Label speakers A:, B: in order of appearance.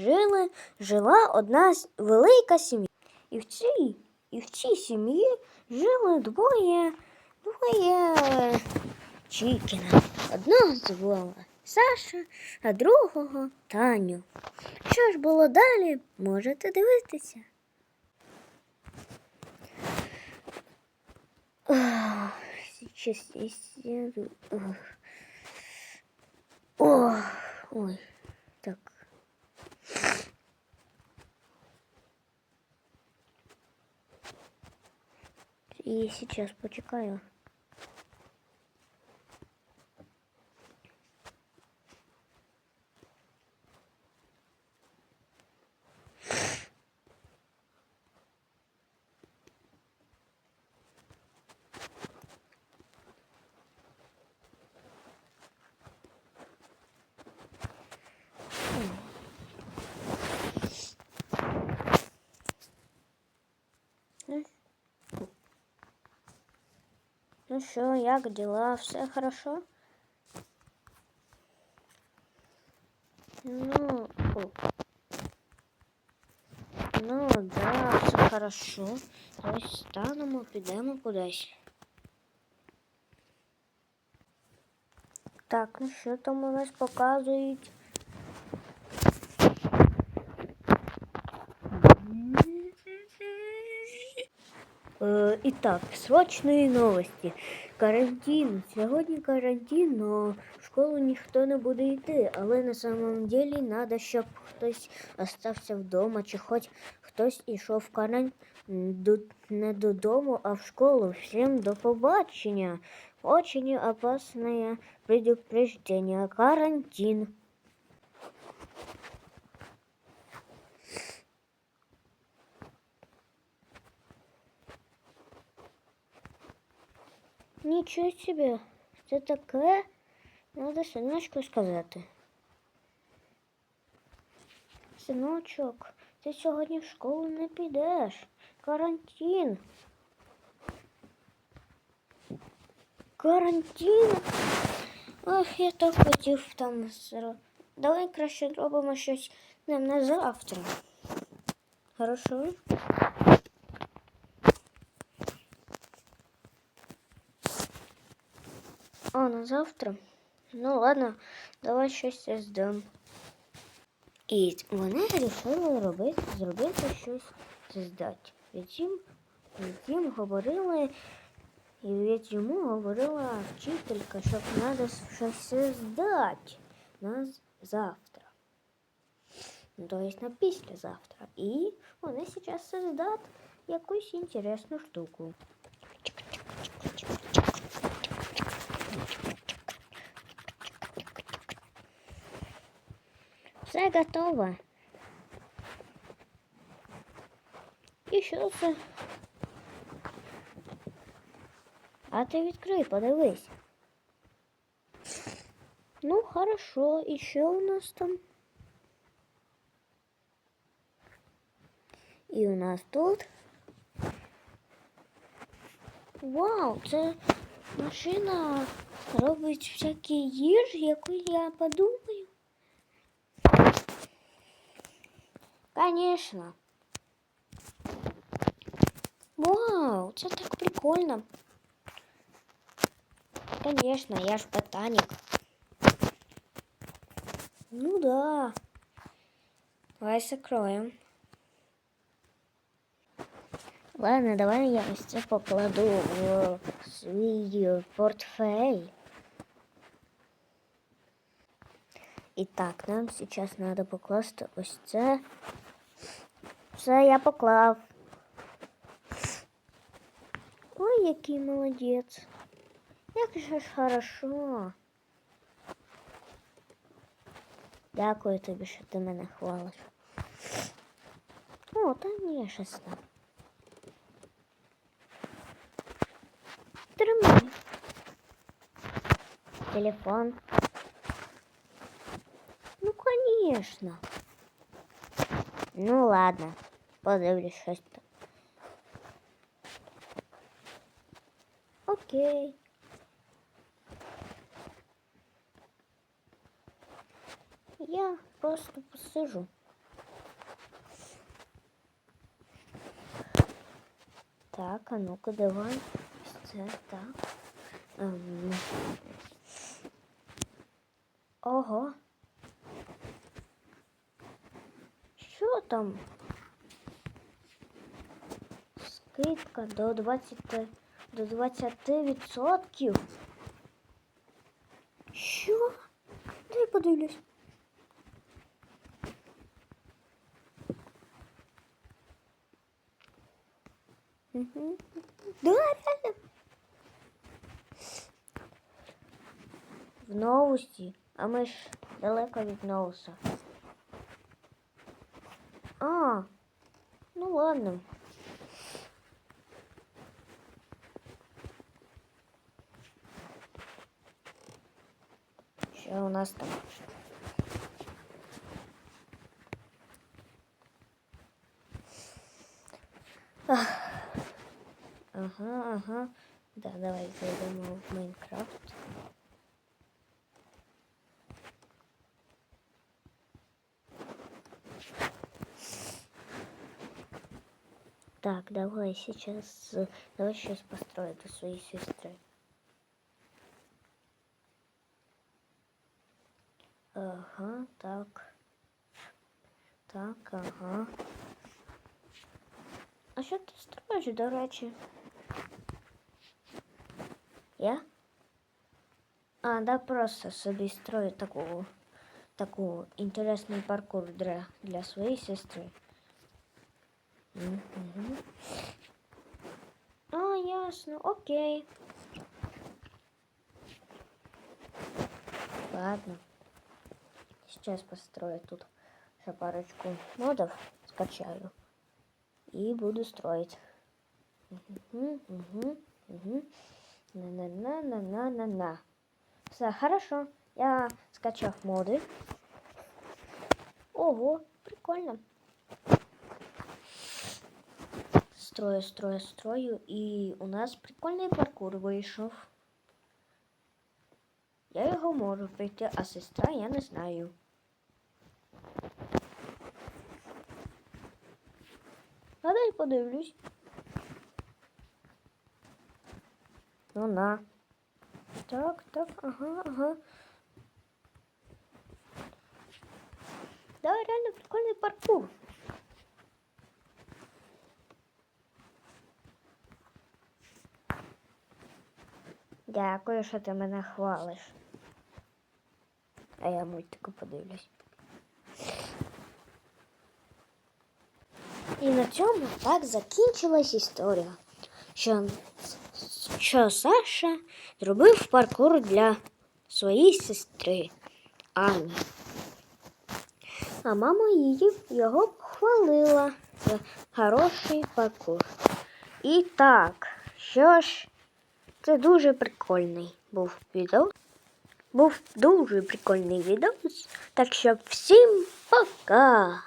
A: Жили, жила одна велика сім'я. І в цій, і в цій сім'ї жили двоє, двоє Чікіна. Одного звали Саша, а другого Таню. Що ж було далі, можете дивитися. Сейчас. Ох. Ой. И сейчас почекаю. Ну что, як дела? Все хорошо? Ну, о. ну да, все хорошо. Ось станемо, підемо кудись. Так, ну що там у нас показують? І так, срочної новості. Карантин. Сьогодні карантин, але в школу ніхто не буде йти. Але на самом деле треба, щоб хтось остався вдома, чи хоч хтось ішов карантин не додому, а в школу. Всім до побачення. Очень опасное предупреждение. Карантин. Нічого собі, це таке. Надо синочку сказати. Синочок, ти сьогодні в школу не підеш. Карантин. Карантин. Ох, я так хотів там. зро- Давай краще зробимо щось на завтра. Хорошо? На завтра? Ну ладно, давай щось здам. І вони вирішили робити, зробити щось здати. Відтім, відтім говорили, і від йому говорила вчителька, щоб треба щось здати на завтра. То есть на післязавтра. І вони зараз создать якусь інтересну штуку. Все готово. І що це? А ти відкрий, подивись. Ну, хорошо. І що у нас там? І у нас тут. Вау, це машина робить всякі їжі, яку я подумаю. Конечно. Вау, це так прикольно. Конечно, я ж ботаник. Ну да. Давай закроем. Ладно, давай я це покладу в свій портфель. І так, нам зараз треба покласти ось це. Все, я поклав. Ой, який молодець. Як же ж хорошо. Дякую тобі, що ти мене хвалиш. О, та ні, щось там. Тримай. Телефон. Ну, конечно. Ну ладно, подивлюсь щось. Окей. Я просто посижу. Так, а ну-ка давай. Це так. Ем. Ого. что там? Скидка до 20 до 20%. Що? Дай подивлюсь. Угу. Да, реально. В новості, а ми ж далеко від ноуса. А, ну ладно. Що у нас там? Ага, ага. Да, давай зайдемо в Майнкрафт. Так, давай сейчас, э, давай сейчас построю до своей сестры. Ага, так. Так, ага. А що ти строїш, до речі? Я? А, да, просто собі строю таку, таку інтересний паркур для, для своєї сестри. Угу. А, ясно, окей. Ладно. Сейчас построю тут еще парочку модов, скачаю. И буду строить. На-на-на-на-на-на-на. Все, хорошо. Я скачав моды. Ого, прикольно. Строю, строю, строю. І у нас прикольний паркур вийшов. Я його можу пройти, а сестра я не знаю. А дай подивлюсь. Ну на. Так, так, ага, ага. Да, реально прикольний паркур. Дякую, що ти мене хвалиш. А я мультику подивлюсь. І на цьому так закінчилась історія, що, що Саша зробив паркур для своєї сестри Ані. А мама її його похвалила за хороший паркур. І так, що ж, це дуже прикольний був відео. Був дуже прикольний відео. Так що всім пока!